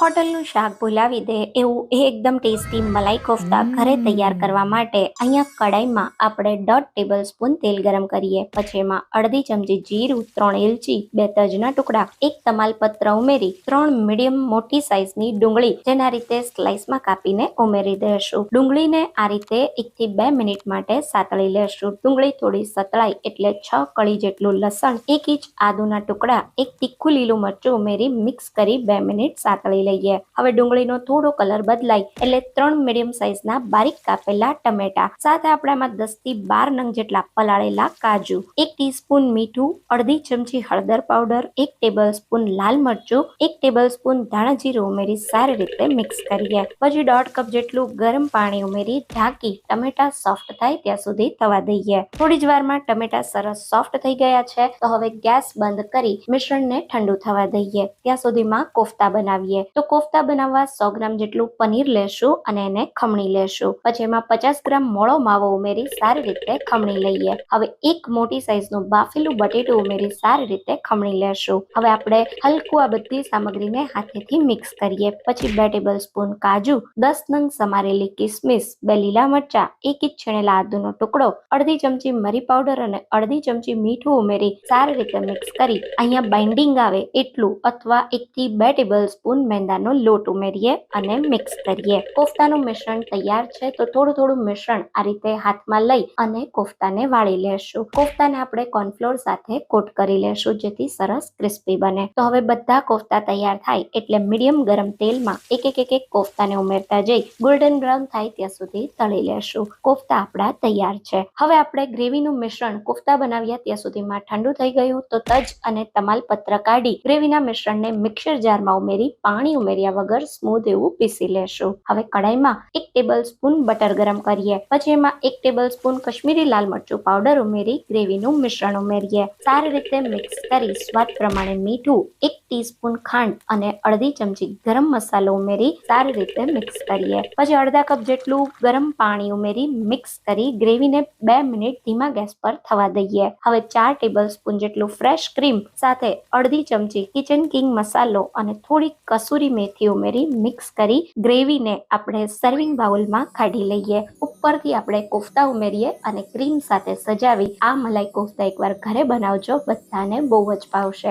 હોટલનું શાક ભૂલાવી દે એવું એકદમ ટેસ્ટી મલાઈ કોફતા ઘરે તૈયાર કરવા માટે અહીંયા કડાઈમાં આપણે દોઢ ટેબલ સ્પૂન તેલ ગરમ કરીએ. પછી એમાં અડધી ચમચી જીરું, ત્રણ એલચી બે તજના ટુકડા, એક તમાલપત્ર ઉમેરી, ત્રણ મીડિયમ મોટી સાઇઝની ડુંગળી જેના રીતે સ્લાઇસમાં કાપીને ઉમેરી દેશું. ડુંગળીને આ રીતે એકથી બે મિનિટ માટે સાતળી લેશું. ડુંગળી થોડી સતળાય એટલે છ કળી જેટલું લસણ, એક ઇંચ આદુના ટુકડા, એક તીખું લીલું મરચું ઉમેરી મિક્સ કરી બે મિનિટ સાતળી લઈએ. હવે ડુંગળીનો થોડો કલર બદલાય એટલે ત્રણ મીડિયમ સાઇઝના બારીક કાપેલા ટમેટા, સાથે આપણામાં દસથી બાર નંગ જેટલા પલાળેલા કાજુ, એક ટીસ્પૂન મીઠું, અડધી ચમચી હળદર પાવડર એક ટેબલ સ્પૂન લાલ મરચું, એક ટેબલ સ્પૂન ધાણા જીરું ઉમેરી સારી રીતે મિક્સ કરીએ. પછી દોઢ કપ જેટલું ગરમ પાણી ઉમેરી ઢાંકી ટમેટા સોફ્ટ થાય ત્યાં સુધી થવા દઈએ. થોડી જ વારમાં ટમેટા સરસ સોફ્ટ થઈ ગયા છે, તો હવે ગેસ બંધ કરી મિશ્રણને ઠંડુ થવા દઈએ. ત્યાં સુધીમાં કોફતા બનાવીએ. તો કોફતા બનાવવા સો ગ્રામ જેટલું પનીર લેશું અને એને ખમણી લેશું. પછી એમાં પચાસ ગ્રામ મોળો માવો ઉમેરી સારી રીતે ખમણી લઈએ. હવે એક મોટી સાઈઝનું બાફેલું બટેટું ઉમેરી સારી રીતે ખમણી લેશું. હવે આપણે હલકું આ બધી સામગ્રીને હાથેથી મિક્સ કરીએ. પછી બે ટેબલ સ્પૂન કાજુ, દસ નંગ સમારેલી કિસમિસ, બે લીલા મરચા, એક ઇંચ છીણેલા આદુનો ટુકડો, અડધી ચમચી મરી પાવડર અને અડધી ચમચી મીઠું ઉમેરી સારી રીતે મિક્સ કરી. અહીંયા બાઇન્ડિંગ આવે એટલું અથવા એક થી બે ટેબલ સ્પૂન મેંદાનો લોટ ઉમેરીએ અને મિક્સ કરીએ. કોફતાનું મિશ્રણ તૈયાર છે તો થોડું થોડું મિશ્રણ આ રીતે હાથમાં લઈ અને કોફતાને વાળી લેશું. કોફતાને આપણે કોર્નફ્લોર સાથે કોટ કરી લેશું જેથી સરસ ક્રિસ્પી બને. તો હવે બધા કોફતા તૈયાર થાય એટલે મીડિયમ ગરમ તેલમાં એક એક એક એક કોફતાને ઉમેરતા જઈ ગોલ્ડન બ્રાઉન થાય ત્યાં સુધી તળી લેશું. કોફતા આપણા તૈયાર છે. હવે આપણે ગ્રેવીનું મિશ્રણ કોફતા બનાવ્યા ત્યાં સુધીમાં ઠંડુ થઈ ગયું તો તજ અને તમાલપત્ર કાઢી ગ્રેવીના મિશ્રણને મિક્સર જારમાં ઉમેરી પાણી ઉમેર્યા વગર સ્મૂધ એવું પીસી લેશું. હવે કડાઈમાં એક ટેબલ સ્પૂન બટર ગરમ કરીએ. પછી એમાં એક ટેબલ સ્પૂન કશ્મીરી લાલ મરચું પાવડર ઉમેરી ગ્રેવીનું મિશ્રણ ઉમેરીએ. સારી રીતે મિક્સ કરી સ્વાદ પ્રમાણે મીઠું, એક ટીસ્પૂન ખાંડ અને અડધી ચમચી ગરમ મસાલો ઉમેરી સારી રીતે મિક્સ કરીએ. પછી અડધા કપ જેટલું ગરમ પાણી ઉમેરી મિક્સ કરી ગ્રેવીને બે મિનિટ ધીમા ગેસ પર થવા દઈએ. હવે ચાર ટેબલ સ્પૂન જેટલું ફ્રેશ ક્રીમ સાથે અડધી ચમચી કિચન કિંગ મસાલો અને થોડી કસૂરી મેથી ઉમેરી મિક્સ કરી ગ્રેવીને આપણે સર્વિંગ બાઉલમાં કાઢી લઈએ. ઉપરથી આપણે કોફતા ઉમેરીએ અને ક્રીમ સાથે સજાવી આ મલાઈ કોફતા એકવાર ઘરે બનાવજો. બધાને બહુ જ ભાવશે.